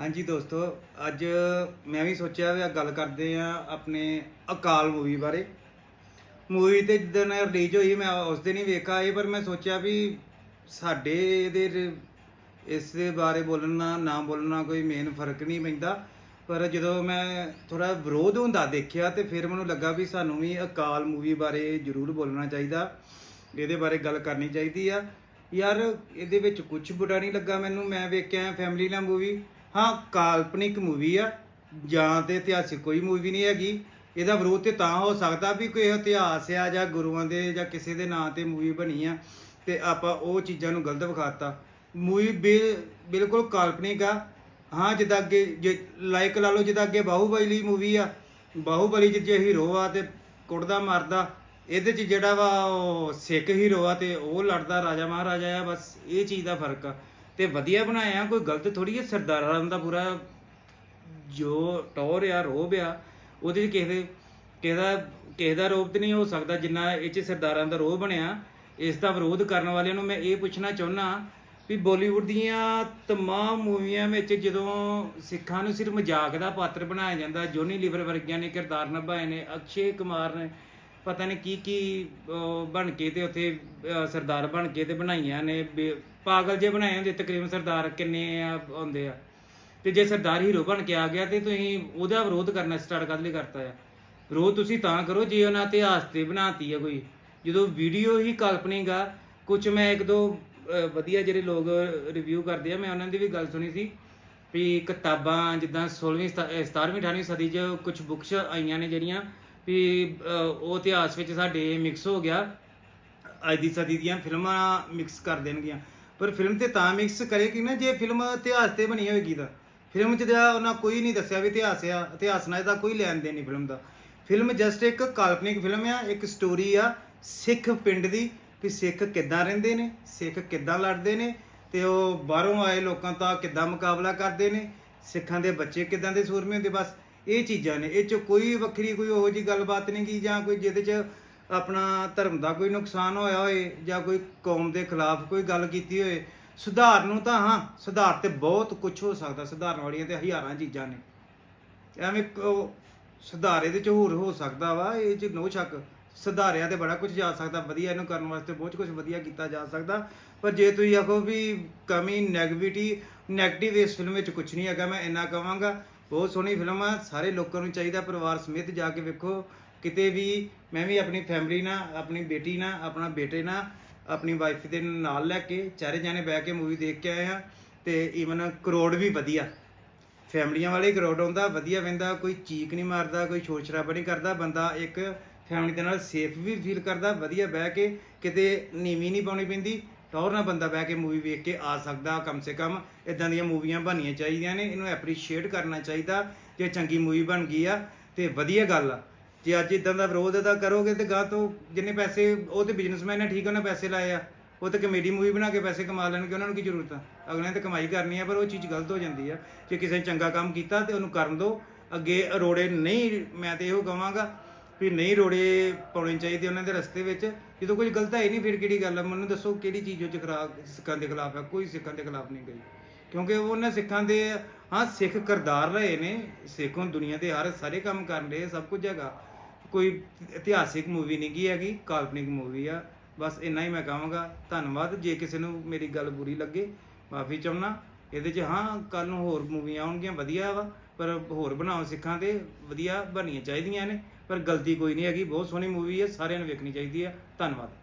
ਹਾਂਜੀ ਦੋਸਤੋ, ਅੱਜ ਮੈਂ ਵੀ ਸੋਚਿਆ ਵੀ ਆ ਗੱਲ ਕਰਦੇ ਆ ਆਪਣੇ ਅਕਾਲ ਮੂਵੀ ਬਾਰੇ। ਮੂਵੀ ਤੇ ਜਿੱਦਣ ਰਿਲੀਜ਼ ਹੋਈ, ਮੈਂ ਉਸ ਦਿਨ ਹੀ ਵੇਖਾ ਇਹ, ਪਰ ਮੈਂ ਸੋਚਿਆ ਵੀ ਸਾਡੇ ਇਹਦੇ ਇਸ ਦੇ ਬਾਰੇ ਬੋਲਣਾ ਨਾ ਬੋਲਣਾ ਕੋਈ ਮੇਨ ਫ਼ਰਕ ਨਹੀਂ ਪੈਂਦਾ। ਪਰ ਜਦੋਂ ਮੈਂ ਥੋੜਾ ਵਿਰੋਧ ਹੁੰਦਾ ਦੇਖਿਆ, ਤੇ ਫਿਰ ਮੈਨੂੰ ਲੱਗਾ ਵੀ ਸਾਨੂੰ ਵੀ ਅਕਾਲ ਮੂਵੀ ਬਾਰੇ ਜ਼ਰੂਰ ਬੋਲਣਾ ਚਾਹੀਦਾ। ਇਹਦੇ ਬਾਰੇ ਗੱਲ ਕਰਨੀ ਚਾਹੀਦੀ ਆ। ਯਾਰ, ਇਹਦੇ ਵਿੱਚ ਕੁਝ ਬੁਰਾ ਨਹੀਂ ਲੱਗਾ ਮੈਨੂੰ। ਮੈਂ ਵੇਖਿਆ ਫੈਮਿਲੀ ਨਾਲ ਮੂਵੀ। ਹਾਂ, ਕਾਲਪਨਿਕ ਮੂਵੀ ਆ, ਜਾਂ ਤੇ ਇਤਿਹਾਸਿਕ ਕੋਈ ਮੂਵੀ ਨਹੀਂ ਹੈਗੀ। ਇਹਦਾ ਵਿਰੋਧ ਤੇ ਤਾਂ ਹੋ ਸਕਦਾ ਵੀ ਕੋਈ ਇਤਿਹਾਸ ਆ ਜਾਂ ਗੁਰੂਆਂ ਦੇ ਜਾਂ ਕਿਸੇ ਦੇ ਨਾਂ ਤੇ ਮੂਵੀ ਬਣੀ ਆ, ਤੇ ਆਪਾਂ ਉਹ ਚੀਜ਼ਾਂ ਨੂੰ ਗਲਤ ਵਿਖਾਤਾ। ਮੂਵੀ ਬਿਲਕੁਲ ਕਾਲਪਨਿਕ ਆ। ਹਾਂ, ਜਿੱਦਾਂ ਅੱਗੇ ਜੇ ਲਾਈਕ ਲਾ ਲਓ, ਜਿੱਦਾਂ ਅੱਗੇ ਬਾਹੂਬਲੀ ਮੂਵੀ ਆ, ਬਾਹੂਬਲੀ ਚ ਜੇ ਹੀਰੋ ਆ ਤੇ ਕੁੱਟਦਾ, ਮਾਰਦਾ, ਇਹਦੇ ਚ ਜਿਹੜਾ ਵਾ ਉਹ ਸਿੱਖ ਹੀਰੋ ਆ ਤੇ ਉਹ ਲੜਦਾ, ਰਾਜਾ ਮਹਾਰਾਜਾ ਆ, ਬਸ ਇਹ ਚੀਜ਼ ਦਾ ਫ਼ਰਕ ਆ। ਤੇ ਵਧੀਆ ਬਣਾਇਆ ਕੋਈ ਗਲਤ ਥੋੜੀ ਹੈ? ਸਰਦਾਰਾਂ ਦਾ ਪੂਰਾ ਜੋ ਟੌਰ ਆ, ਰੋਬ ਆ, ਉਹਦੇ ਚ ਕਿਸੇ ਦੇ, ਕਿਸੇ ਦਾ ਕਿਸੇ ਦਾ ਰੋਬ ਤੇ ਨਹੀਂ ਹੋ ਸਕਦਾ ਜਿੰਨਾ ਇਹ ਚ ਸਰਦਾਰਾਂ ਦਾ ਰੋਬ ਬਣਿਆ। ਇਸ ਦਾ ਵਿਰੋਧ ਕਰਨ ਵਾਲਿਆਂ ਨੂੰ ਮੈਂ ਇਹ ਪੁੱਛਣਾ ਚਾਹੁੰਦਾ ਵੀ ਬਾਲੀਵੁੱਡ ਦੀਆਂ ਤਮਾਮ ਮੂਵੀਆਂ ਵਿੱਚ ਜਦੋਂ ਸਿੱਖਾਂ ਨੂੰ ਸਿਰਫ ਮਜ਼ਾਕ ਦਾ ਪਾਤਰ ਬਣਾਇਆ ਜਾਂਦਾ ਜੋਨੀ ਲੀਵਰ ਵਰਗੀਆਂ ਨੇ ਕਿਰਦਾਰ ਨਿਭਾਏ ਨੇ, ਅਕਸ਼ੇ ਕੁਮਾਰ ਨੇ ਪਤਾ ਨਹੀਂ ਕੀ ਕੀ ਬਣ ਕੇ ਤੇ ਉੱਥੇ ਸਰਦਾਰ ਬਣ ਕੇ ਤੇ ਬਣਾਈਆਂ ਨੇ ਬੇ- ਪਾਗਲ ਜੇ ਬਣਾਏ ਹੁੰਦੇ, ਤਕਰੀਬਨ ਸਰਦਾਰ ਕਿੰਨੇ ਆ ਹੁੰਦੇ ਆ। ਤੇ ਜੇ ਸਰਦਾਰ ਹੀਰੋ ਬਣ ਕੇ ਆ ਗਿਆ ਤੇ ਤੁਸੀਂ ਉਹਦਾ ਵਿਰੋਧ ਕਰਨਾ ਸਟਾਰਟ ਕਰ ਲਈ ਕਰਤਾ ਆ? ਵਿਰੋਧ ਤੁਸੀਂ ਤਾਂ ਕਰੋ ਜੇ ਉਹਨਾਂ ਇਤਿਹਾਸ ਤੇ ਬਣਾਤੀ ਆ ਕੋਈ। ਜਦੋਂ ਵੀਡੀਓ ਹੀ ਕਾਲਪਨਿਕ ਆ ਕੁਝ ਮੈਂ ਇੱਕ ਦੋ ਵਧੀਆ ਜਿਹੜੇ ਲੋਕ ਰਿਵਿਊ ਕਰਦੇ ਆ, ਮੈਂ ਉਹਨਾਂ ਦੀ ਵੀ ਗੱਲ ਸੁਣੀ ਸੀ ਵੀ ਕਿਤਾਬਾਂ ਜਿੱਦਾਂ 16ਵੀਂ 17ਵੀਂ 18ਵੀਂ ਸਦੀ 'ਚ ਕੁਝ ਬੁੱਕਸ ਆਈਆਂ ਨੇ ਜਿਹੜੀਆਂ ਵੀ ਉਹ ਇਤਿਹਾਸ ਵਿੱਚ ਸਾਡੇ ਮਿਕਸ ਹੋ ਗਿਆ। ਅੱਜ ਦੀ ਸਦੀ ਦੀਆਂ ਫਿਲਮਾਂ ਮਿਕਸ ਕਰ ਦੇਣਗੀਆਂ। ਪਰ ਫਿਲਮ ਤੇ ਤਾਂ ਮਿਕਸ ਕਰੇਗੀ ਨਾ, ਜੇ ਫਿਲਮ ਇਤਿਹਾਸ ਤੇ ਬਣੀ ਹੋਏਗੀ ਤਾਂ। ਫਿਲਮ 'ਚ ਤਾਂ ਉਹਨਾਂ ਕੋਈ ਨਹੀਂ ਦੱਸਿਆ ਵੀ ਇਤਿਹਾਸ ਆ, ਇਤਿਹਾਸ ਨਾਲ ਇਹਦਾ ਕੋਈ ਲੈਣ ਦੇਣ ਨਹੀਂ ਫਿਲਮ ਦਾ। ਫਿਲਮ ਜਸਟ ਇੱਕ ਕਾਲਪਨਿਕ ਫਿਲਮ ਆ, ਇੱਕ ਸਟੋਰੀ ਆ, ਸਿੱਖ ਪਿੰਡ ਦੀ, ਵੀ ਸਿੱਖ ਕਿੱਦਾਂ ਰਹਿੰਦੇ ਨੇ, ਸਿੱਖ ਕਿੱਦਾਂ ਲੜਦੇ ਨੇ, ਤੇ ਉਹ ਬਾਹਰੋਂ ਆਏ ਲੋਕਾਂ ਦਾ ਕਿੱਦਾਂ ਮੁਕਾਬਲਾ ਕਰਦੇ ਨੇ, ਸਿੱਖਾਂ ਦੇ ਬੱਚੇ ਕਿੱਦਾਂ ਦੇ ਸੂਰਮੇ ਹੁੰਦੇ, ਬਸ। ਇਹ ਚੀਜ਼ਾਂ ਨੇ, ਇਹ ਚ ਕੋਈ ਵੱਖਰੀ ਕੋਈ ਉਹੋ ਜੀ ਗੱਲਬਾਤ ਨਹੀਂ ਕੀ ਜਾਂ ਕੋਈ ਜਿਹਦੇ ਚ ਆਪਣਾ ਧਰਮ ਦਾ ਕੋਈ ਨੁਕਸਾਨ ਹੋਇਆ ਹੋਏ ਜਾਂ ਕੋਈ ਕੌਮ ਦੇ ਖਿਲਾਫ ਕੋਈ ਗੱਲ ਕੀਤੀ ਹੋਏ, ਸੁਧਾਰ ਨੂੰ ਤਾਂ ਹਾਂ, ਸੁਧਾਰ ਤੇ ਬਹੁਤ ਕੁਝ ਹੋ ਸਕਦਾ, ਸੁਧਾਰਨ ਵਾਲੀਆਂ ਤੇ ਹਜ਼ਾਰਾਂ ਚੀਜ਼ਾਂ ਨੇ। ਐਵੇਂ ਕ- ਉਹ ਸੁਧਾਰੇ ਦੇ ਚ ਹੋਰ ਹੋ ਸਕਦਾ ਵਾ, ਇਹ ਚ ਨੋ ਸ਼ੱਕ, ਸੁਧਾਰਿਆ ਤੇ ਬੜਾ ਕੁਝ ਜਾ ਸਕਦਾ, ਵਧੀਆ ਇਹਨੂੰ ਕਰਨ ਵਾਸਤੇ ਬਹੁਤ ਕੁਝ ਵਧੀਆ ਕੀਤਾ ਜਾ ਸਕਦਾ, ਪਰ ਜੇ ਤੁਸੀਂ ਆਖੋ ਵੀ ਕਮੀ ਨੈਗੇਟਿਵਿਟੀ ਨੈਗੇਟਿਵ ਇਸ ਫਿਲਮ ਵਿੱਚ ਕੁਝ ਨਹੀਂ ਹੈਗਾ, ਮੈਂ ਇੰਨਾ ਕਹਾਂਗਾ ਬਹੁਤ ਸੋਹਣੀ ਫਿਲਮ ਆ, ਸਾਰੇ ਲੋਕਾਂ ਨੂੰ ਚਾਹੀਦਾ ਪਰਿਵਾਰ ਸਮੇਤ ਜਾ ਕੇ ਵੇਖੋ। ਕਿਤੇ ਵੀ ਮੈਂ ਵੀ ਆਪਣੀ ਫੈਮਿਲੀ ਨਾਲ, ਆਪਣੀ ਬੇਟੀ ਨਾਲ, ਆਪਣਾ ਬੇਟੇ ਨਾਲ, ਆਪਣੀ ਵਾਈਫ ਦੇ ਨਾਲ ਲੈ ਕੇ ਚਾਰੇ ਜਾਣੇ ਬਹਿ ਕੇ ਮੂਵੀ ਦੇਖ ਕੇ ਆਏ ਆ ਤੇ ਈਵਨ ਕਰੋੜ ਵੀ ਵਧੀਆ। ਫੈਮਲੀਆਂ ਵਾਲੇ ਕਰੋੜ ਆਉਂਦਾ, ਵਧੀਆ ਵੰਦਾ ਕੋਈ ਚੀਕ ਨਹੀਂ ਮਾਰਦਾ, ਕੋਈ ਸ਼ੋਰ ਸ਼ਰਾਬਾ ਨਹੀਂ ਕਰਦਾ, ਬੰਦਾ ਇੱਕ ਫੈਮਲੀ ਦੇ ਨਾਲ ਸੇਫ ਵੀ ਫੀਲ ਕਰਦਾ, ਵਧੀਆ ਬਹਿ ਕੇ ਕਿਤੇ ਨੀਵੀਂ ਨਹੀਂ ਪਾਉਣੀ ਪੈਂਦੀ। ਟੌਰ ਨਾਲ ਬੰਦਾ ਬਹਿ ਕੇ ਮੂਵੀ ਵੇਖ ਕੇ ਆ ਸਕਦਾ, ਕਮ ਸੇ ਕਮ ਇਦਾਂ ਦੀਆਂ ਮੂਵੀਆਂ ਬਣਨੀਆਂ ਚਾਹੀਦੀਆਂ ਨੇ, ਇਹਨੂੰ ਐਪਰੀਸ਼ੀਏਟ ਕਰਨਾ ਚਾਹੀਦਾ ਜੇ ਚੰਗੀ ਮੂਵੀ ਬਣ ਗਈ ਆ ਤੇ ਵਧੀਆ ਗੱਲ ਆ। ਜੇ ਅੱਜ ਇਦਾਂ ਦਾ ਵਿਰੋਧ ਇਹਦਾ ਕਰੋਗੇ ਤੇ ਗਾਂ ਤੋਂ ਜਿੰਨੇ ਪੈਸੇ, ਉਹ ਤੇ ਬਿਜ਼ਨਸਮੈਨ ਨੇ ਠੀਕ ਉਹਨਾਂ ਪੈਸੇ ਲਾਏ ਆ। ਉਹ ਤਾਂ ਕਮੇਡੀ ਮੂਵੀ ਬਣਾ ਕੇ ਪੈਸੇ ਕਮਾ ਲੈਣਗੇ, ਉਹਨਾਂ ਨੂੰ ਕੀ ਜ਼ਰੂਰਤ ਆ? ਅਗਲੇ ਨੇ ਤਾਂ ਕਮਾਈ ਕਰਨੀ ਆ, ਪਰ ਉਹ ਚੀਜ਼ ਗਲਤ ਹੋ ਜਾਂਦੀ ਆ। ਜੇ ਕਿਸੇ ਨੇ ਚੰਗਾ ਕੰਮ ਕੀਤਾ ਤੇ ਉਹਨੂੰ ਕਰਨ ਦਿਓ ਅੱਗੇ ਰੋੜੇ ਨਹੀਂ, ਮੈਂ ਤੇ ਇਹੋ ਕਹਾਂਗਾ ਵੀ ਨਹੀਂ ਰੋੜੇ ਪਾਉਣੇ ਚਾਹੀਦੇ ਉਹਨਾਂ ਦੇ ਰਸਤੇ ਵਿੱਚ, ਜਦੋਂ ਕੁਝ ਗਲਤ ਹੈ ਹੀ ਨਹੀਂ ਫਿਰ ਕਿਹੜੀ ਗੱਲ ਆ ਮੈਨੂੰ ਦੱਸੋ ਕਿਹੜੀ ਚੀਜ਼ ਉਹ ਚ ਖਰਾਬ ਸਿੱਖਾਂ ਦੇ ਖਿਲਾਫ ਹੈ? ਕੋਈ ਸਿੱਖਾਂ ਦੇ ਖਿਲਾਫ ਨਹੀਂ ਗਈ ਕਿਉਂਕਿ ਉਹ ਉਹਨਾਂ ਸਿੱਖਾਂ ਦੇ, ਹਾਂ, ਸਿੱਖ ਕਰਦਾਰ ਰਹੇ ਨੇ। ਸਿੱਖ ਹੁਣ ਦੁਨੀਆ ਦੇ ਹਰ ਸਾਰੇ ਕੰਮ ਕਰਨ ਰਹੇ ਸਭ ਕੁਝ ਹੈਗਾ। ਕੋਈ ਇਤਿਹਾਸਿਕ ਮੂਵੀ ਨਹੀਂ ਗਈ ਹੈਗੀ, ਕਾਲਪਨਿਕ ਮੂਵੀ ਆ। ਬਸ ਇੰਨਾ ਹੀ ਮੈਂ ਕਹਾਂਗਾ। ਧੰਨਵਾਦ। ਜੇ ਕਿਸੇ ਨੂੰ ਮੇਰੀ ਗੱਲ ਬੁਰੀ ਲੱਗੇ, ਮਾਫੀ ਚਾਹੁੰਦਾ। ਇਹਦੇ 'ਚ ਹਾਂ ਕੱਲ ਨੂੰ ਹੋਰ ਮੂਵੀਆਂ ਆਉਣਗੀਆਂ, ਵਧੀਆ ਵਾ, ਪਰ ਹੋਰ ਬਣਾਓ ਸਿੱਖਾਂ ਦੇ, ਵਧੀਆ ਬਣਨੀਆਂ ਚਾਹੀਦੀਆਂ ਨੇ, ਪਰ ਗਲਤੀ ਕੋਈ ਨਹੀਂ ਹੈਗੀ, ਬਹੁਤ ਸੋਹਣੀ ਮੂਵੀ ਹੈ, ਸਾਰਿਆਂ ਨੂੰ ਵੇਖਣੀ ਚਾਹੀਦੀ ਹੈ, ਧੰਨਵਾਦ।